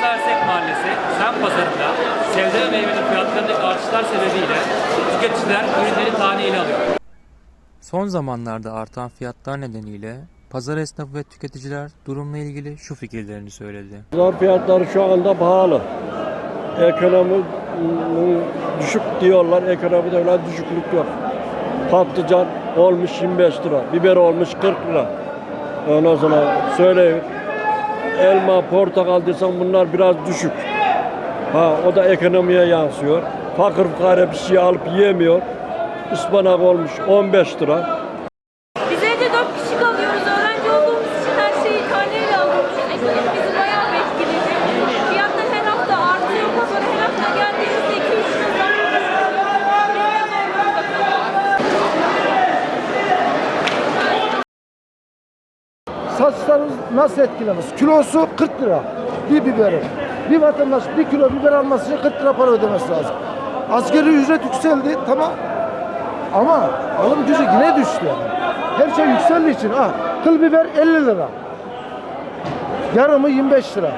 Sersek Mahallesi, Sen Pazarı'nda sebze ve meyvenin fiyatlarındaki artışlar sebebiyle tüketiciler ürünleri taneyle alıyor. Son zamanlarda artan fiyatlar nedeniyle pazar esnafı ve tüketiciler durumla ilgili şu fikirlerini söyledi. Zam fiyatları şu anda pahalı. Ekonomi düşük diyorlar. Ekonomide öyle düşüklük yok. Patlıcan olmuş 25 lira. Biber olmuş 40 lira. Ondan sonra söyleyeyim. Elma, portakal desem bunlar biraz düşük. Ha, o da ekonomiye yansıyor. Fakir fukara bir şey alıp yiyemiyor. Ispanak olmuş 15 lira. Satışlarımız nasıl etkilemez? Kilosu 40 lira bir biberin. Bir vatandaş bir kilo biber alması için 40 lira para ödemesi lazım. Asgari ücret yükseldi tamam. Ama alım gücü yine düştü yani. Her şey yükseldiği için ha kıl biber 50 lira. Yarımı 25 lira.